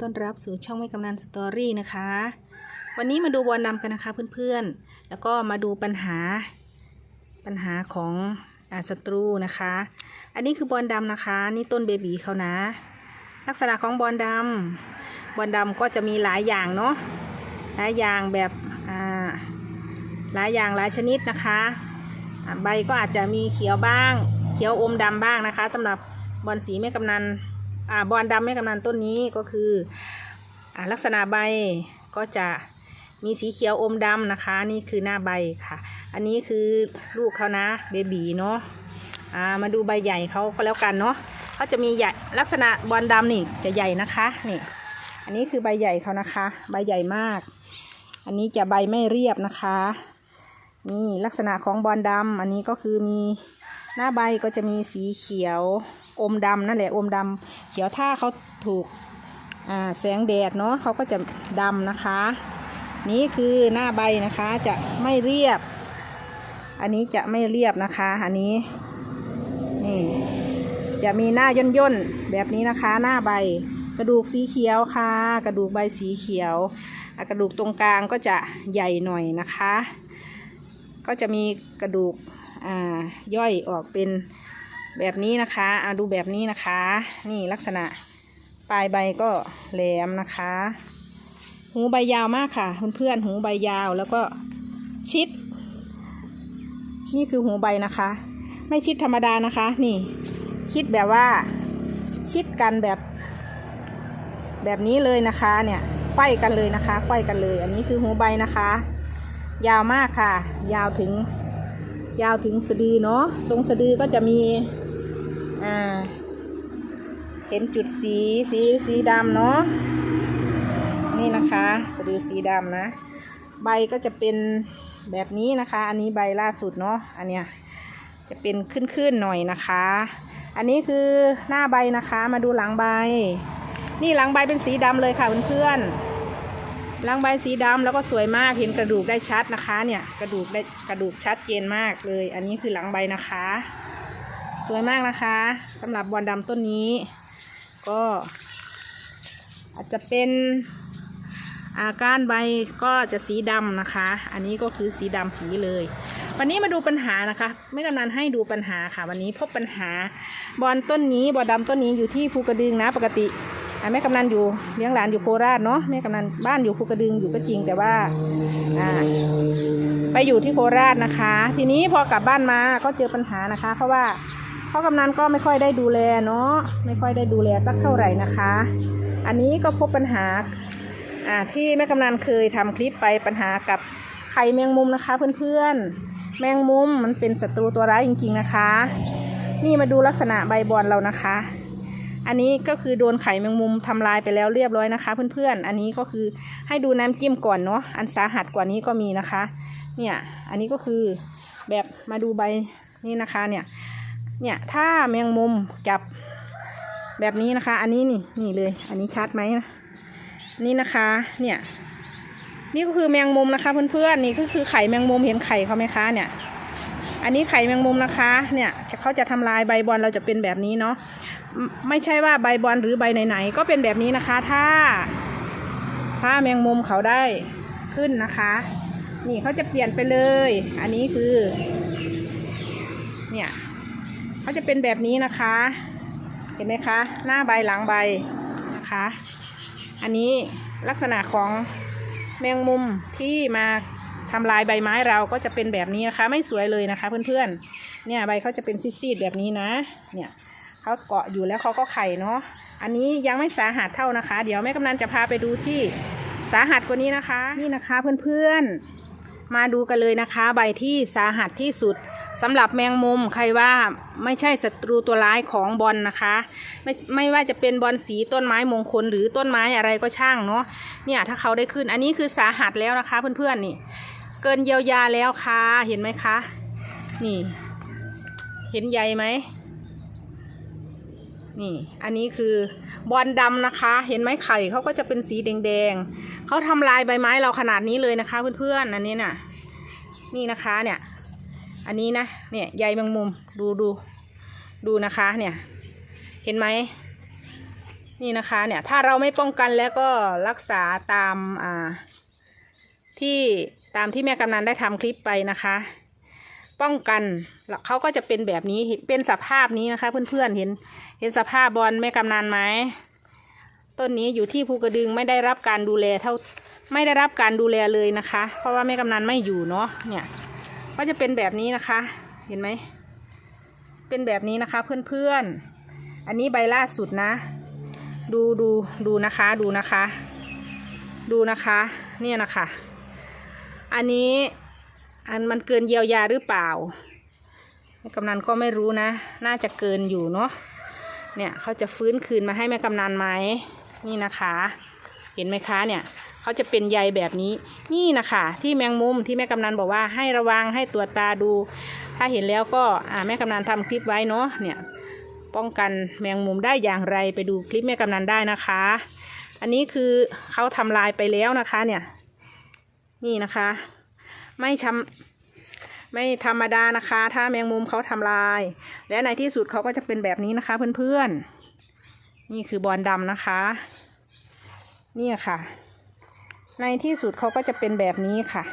ต้อนรับสู่ช่องไม่กำนันสตอรี่นะคะ วันนี้มาดูบอลดำกันนะคะเพื่อนๆ แล้วก็มาดูปัญหาปัญหาของศัตรูนะคะ อันนี้คือบอลดำนะคะ นี่ต้นเบบีเขานะ ลักษณะของบอลดำบอลดำก็จะมีหลายอย่างเนาะหลายอย่างแบบหลายอย่างหลายชนิดนะคะ ใบก็อาจจะมีเขียวบ้าง เขียวอมดำบ้างนะคะสำหรับบอลสีแม่กำนัน อ่าบอลดำแม่กำนันต้นนี้ก็คืออ่าลักษณะใบก็จะมีสีเขียวอมดำนะคะ นี่คือหน้าใบค่ะ อันนี้คือลูกเขานะเบบีเนาะอ่ามาดูใบใหญ่เขาก็แล้วกันเนาะเขาจะมีใหญ่ลักษณะบอลดำนี่จะใหญ่นะคะนี่อันนี้คือใบใหญ่เขานะคะ ใบใหญ่มาก อันนี้จะใบไม่เรียบนะคะนี่ลักษณะของบอลดำอันนี้ก็คือมีหน้าใบก็จะมีสีเขียว อมดำนั่นแหละอมดำเขียวถ้าเขาถูกแสงแดดเนาะเขาก็จะดำนะคะ นี่คือหน้าใบนะคะจะไม่เรียบ อันนี้จะไม่เรียบนะคะ อันนี้นี่จะมีหน้าย่นย่นๆแบบนี้นะคะ หน้าใบกระดูกสีเขียวค่ะ กระดูกใบสีเขียว กระดูกตรงกลางก็จะใหญ่หน่อยนะคะ ก็จะมีกระดูกย่อยออกเป็น แบบนี้นะคะอ่าดูแบบนี้นะคะ นี่ลักษณะปลายใบก็แหลมนะคะ หูใบยาวมากค่ะเพื่อนๆหูใบยาวแล้วก็ชิด นี่คือหูใบนะคะ ไม่ชิดธรรมดานะคะ นี่ ชิดแบบว่า ชิดกันแบบ แบบนี้เลยนะคะเนี่ยไขว้กันเลยนะคะไขว้กันเลย อันนี้คือหูใบนะคะ ยาวมากค่ะ ยาวถึง ยาวถึงสะดือเนาะตรงสะดือก็จะมี อ่า เห็นจุดสีสีสีดำเนาะ นี่นะคะสะดือสีดำนะ ใบก็จะเป็นแบบนี้นะคะ อันนี้ใบล่าสุดเนาะ อันเนี้ยจะเป็นขึ้นๆหน่อยนะคะ อันนี้คือหน้าใบนะคะ มาดูหลังใบ นี่หลังใบเป็นสีดำเลยค่ะเพื่อนๆหลังใบสีดำแล้วก็สวยมากเห็นกระดูกได้ชัดนะคะเนี่ยกระดูกได้กระดูกชัดเจนมากเลย อันนี้คือหลังใบนะคะ สวยมากนะคะสำหรับบอลดำต้นนี้ ก็ อาจจะเป็นอาการใบก็จะสีดำนะคะ อันนี้ก็คือสีดำผีเลย วันนี้มาดูปัญหานะคะ ไม่กำนันให้ดูปัญหาค่ะ วันนี้พบปัญหาบอลต้นนี้บอลดำต้นนี้อยู่ที่ภูกระดึงนะปกติแม่กำนันอยู่เลี้ยงหลานอยู่โคราชเนาะแม่กำนันบ้านอยู่ภูกระดึงอยู่ก็จริงแต่ว่าไปอยู่ที่โคราชนะคะ ทีนี้พอกลับบ้านมาก็เจอปัญหานะคะ เพราะว่า เพ่อกำนันก็ไม่ค่อยได้ดูแลเนาะไม่ค่อยได้ดูแลสักเท่าไหร่นะคะ อันนี้ก็พบปัญหาอ่าที่แม่กำนันเคยทำคลิปไปปัญหากับไข่แมงมุมนะคะ เพื่อนๆ แมงมุมมันเป็นศัตรูตัวร้ายจริง ๆนะคะ นี่มาดูลักษณะใบบอลเรานะคะ อันนี้ก็คือโดนไข่แมงมุมทำลายไปแล้วเรียบร้อยนะคะ เพื่อนๆ อันนี้ก็คือให้ดูน้ำจิ้มก่อนเนาะอันสาหัสกว่านี้ก็มีนะคะ เนี่ยอันนี้ก็คือแบบมาดูใบนี่นะคะเนี่ย เนี่ยถ้าแมงมุมจับแบบนี้นะคะ อันนี้นี่นี่เลย อันนี้ชัดไหมนะนี่นะคะ เนี่ย นี่ก็คือแมงมุมนะคะ เพื่อนๆนี่ก็คือไข่แมงมุมเห็นไข่เขาไหมคะเนี่ย อันนี้ไข่แมงมุมนะคะ เนี่ยเขาจะทำลายใบบอลเราจะเป็นแบบนี้เนาะไม่ใช่ว่าใบบอลหรือใบไหนๆก็เป็นแบบนี้นะคะ ถ้า ถ้าแมงมุมเขาได้ขึ้นนะคะ นี่เขาจะเปลี่ยนไปเลย อันนี้คือ เนี่ย เขาจะเป็นแบบนี้นะคะ เห็นไหมคะ หน้าใบหลังใบนะคะ อันนี้ลักษณะของแมงมุมที่มาทำลายใบไม้เราก็จะเป็นแบบนี้นะคะ ไม่สวยเลยนะคะ เพื่อนๆ เนี่ยใบเขาจะเป็นซีดๆแบบนี้นะ เนี่ยเขาเกาะอยู่แล้วเขาก็ไข่เนาะ อันนี้ยังไม่สาหัสเท่านะคะ เดี๋ยวแม่กำนันจะพาไปดูที่สาหัสกว่านี้นะคะ นี่นะคะเพื่อนๆ มาดูกันเลยนะคะ ใบที่สาหัสที่สุด สำหรับแมงมุมใครว่าไม่ใช่ศัตรูตัวร้ายของบอลนะคะ ไม่ไม่ว่าจะเป็นบอลสีต้นไม้มงคลหรือต้นไม้อะไรก็ช่างเนาะเนี่ยถ้าเขาได้ขึ้นอันนี้คือสาหัสแล้วนะคะ เพื่อนๆนี่ เกินเยียวยาแล้วค่ะเห็นไหมคะ นี่ เห็นใยไหมนี่ อันนี้คือบอลดำนะคะ เห็นไหมไข่เขาก็จะเป็นสีแดงๆเขาทำลายใบไม้เราขนาดนี้เลยนะคะ เพื่อนๆอันนี้น่ะ นี่นะคะเนี่ย อันนี้นะเนี่ยใยแมงมุมดูดูดูนะคะเนี่ยเห็นไหมนี่นะคะเนี่ยถ้าเราไม่ป้องกันแล้วก็รักษาตามอ่าที่ตามที่แม่กำนันได้ทำคลิปไปนะคะ ป้องกันเขาก็จะเป็นแบบนี้เป็นสภาพนี้นะคะ เพื่อนๆเห็นเห็นสภาพบอลแม่กำนันไหมต้นนี้อยู่ที่ภูกระดึงไม่ได้รับการดูแลเท่าไม่ได้รับการดูแลเลยนะคะ เพราะว่าแม่กำนันไม่อยู่เนาะเนี่ย ก็จะเป็นแบบนี้นะคะ เห็นไหม เป็นแบบนี้นะคะเพื่อนๆ อันนี้ใบล่าสุดนะ ดูดูดูนะคะดูนะคะ ดูนะคะ เนี่ยนะคะ อันนี้อันมันเกินเยียวยาหรือเปล่ากำนันก็ไม่รู้นะ น่าจะเกินอยู่เนาะ เนี่ยเขาจะฟื้นคืนมาให้แม่กำนันไหม นี่นะคะ เห็นไหมคะเนี่ย เขาจะเป็นใยแบบนี้ นี่นะคะที่แมงมุมที่แม่กำนันบอกว่าให้ระวังให้ตัวจตาดู ถ้าเห็นแล้วก็อ่าแม่กำนันทำคลิปไว้เนาะเนี่ยป้องกันแมงมุมได้อย่างไรไปดูคลิปแม่กำนันได้นะคะ อันนี้คือเขาทำลายไปแล้วนะคะเนี่ย นี่นะคะ ไม่ชำไม่ธรรมดานะคะ ถ้าแมงมุมเขาทำลาย และในที่สุดเขาก็จะเป็นแบบนี้นะคะเพื่อนๆนี่คือบอลดำนะคะ นี่ค่ะ ในที่สุดเขาก็จะเป็นแบบนี้ค่ะ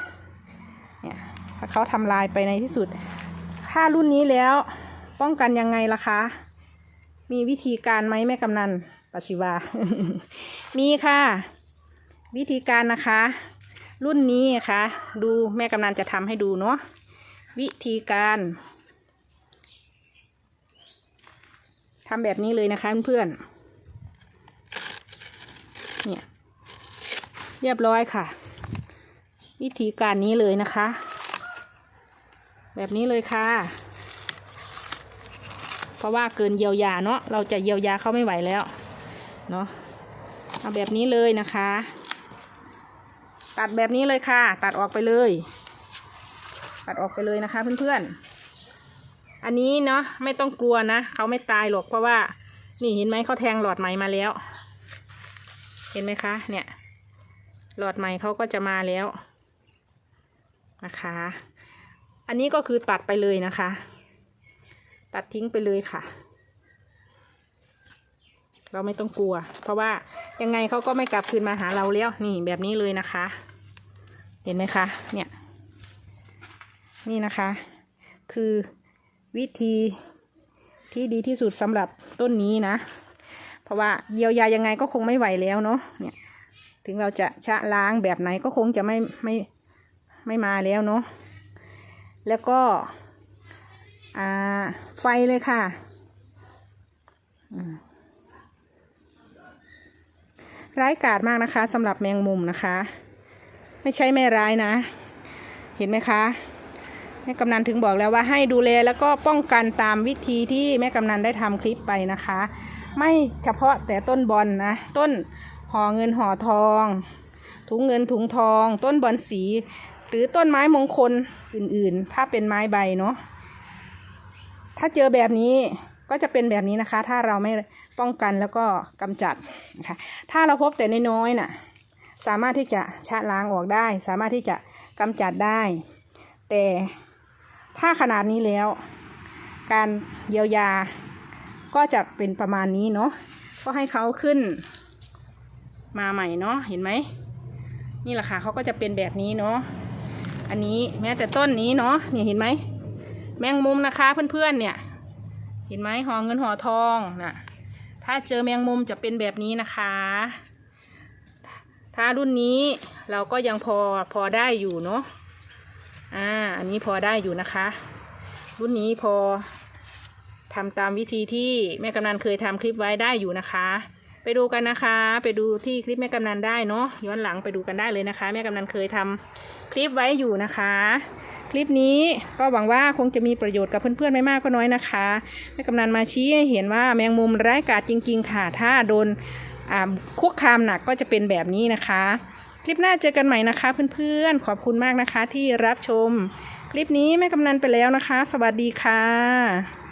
เนี่ยถ้าเขาทำลายไปในที่สุด ถ้ารุ่นนี้แล้วป้องกันยังไงล่ะคะ มีวิธีการไหมแม่กำนันปศิวา มีค่ะ วิธีการนะคะ รุ่นนี้ค่ะ ดูแม่กำนันจะทำให้ดูเนาะวิธีการทำแบบนี้เลยนะคะเพื่อนๆเนี่ย เรียบร้อยค่ะ วิธีการนี้เลยนะคะ แบบนี้เลยค่ะ เพราะว่าเกินเยียวยาเนาะเราจะเยียวยาเขาไม่ไหวแล้วเนาะเอาแบบนี้เลยนะคะ ตัดแบบนี้เลยค่ะ ตัดออกไปเลย ตัดออกไปเลยนะคะเพื่อนๆ อันนี้เนาะไม่ต้องกลัวนะเขาไม่ตายหรอกเพราะว่านี่เห็นไหมเขาแทงหลอดไหมมาแล้ว เห็นไหมคะเนี่ย หลอดไหม่เขาก็จะมาแล้วนะคะ อันนี้ก็คือตัดไปเลยนะคะ ตัดทิ้งไปเลยค่ะ เราไม่ต้องกลัว เพราะว่ายังไงเขาก็ไม่กลับคืนมาหาเราแล้วนี่แบบนี้เลยนะคะ เห็นไหมคะ เนี่ย นี่นะคะ คือวิธีที่ดีที่สุดสำหรับต้นนี้นะ เพราะว่าเยียวยายังไงก็คงไม่ไหวแล้วเนาะเนี่ย ถึงเราจะชะล้างแบบไหนก็คงจะไม่ไม่ไม่มาแล้วเนาะแล้วก็อ่าไฟเลยค่ะร้ายกาจมากนะคะสำหรับแมงมุมนะคะ ไม่ใช่ไม่ร้ายนะ เห็นไหมคะแม่กำนันถึงบอกแล้วว่าให้ดูแลแล้วก็ป้องกันตามวิธีที่แม่กำนันได้ทำคลิปไปนะคะ ไม่เฉพาะแต่ต้นบอลนะต้น ห่อเงินห่อทอง ถุงเงินถุงทอง ต้นบอลสี หรือต้นไม้มงคลอื่นๆ ถ้าเป็นไม้ใบเนาะถ้าเจอแบบนี้ก็จะเป็นแบบนี้นะคะ ถ้าเราไม่ป้องกันแล้วก็กำจัดนะคะถ้าเราพบแต่น้อยๆน่ะ สามารถที่จะชะล้างออกได้ สามารถที่จะกำจัดได้ แต่ถ้าขนาดนี้แล้ว การเยียวยาก็จะเป็นประมาณนี้เนาะก็ให้เขาขึ้น มาใหม่เนาะเห็นไหมนี่แหละค่ะเขาก็จะเป็นแบบนี้เนาะอันนี้แม้แต่ต้นนี้เนาะเนี่ยเห็นไหมแมงมุมนะคะเพื่อนๆเนี่ย เห็นไหมห่อเงินห่อทองน่ะถ้าเจอแมงมุมจะเป็นแบบนี้นะคะ ถ้ารุ่นนี้เราก็ยังพอพอได้อยู่เนาะอ่าอันนี้พอได้อยู่นะคะ รุ่นนี้พอทำตามวิธีที่แม่กำนันเคยทำคลิปไว้ได้อยู่นะคะ ไปดูกันนะคะ ไปดูที่คลิปแม่กำนันได้เนาะย้อนหลังไปดูกันได้เลยนะคะ แม่กำนันเคยทำคลิปไว้อยู่นะคะ คลิปนี้ก็หวังว่าคงจะมีประโยชน์กับเพื่อนๆไม่มากก็น้อยนะคะแม่กำนันมาชี้ให้เห็นว่าแมงมุมร้ายกาจจริง ๆ ค่ะ ถ้าโดนคุกคามหนักก็จะเป็นแบบนี้นะคะ คลิปหน้าเจอกันใหม่นะคะ เพื่อนๆขอบคุณมากนะคะที่รับชม คลิปนี้แม่กำนันไปแล้วนะคะ สวัสดีค่ะ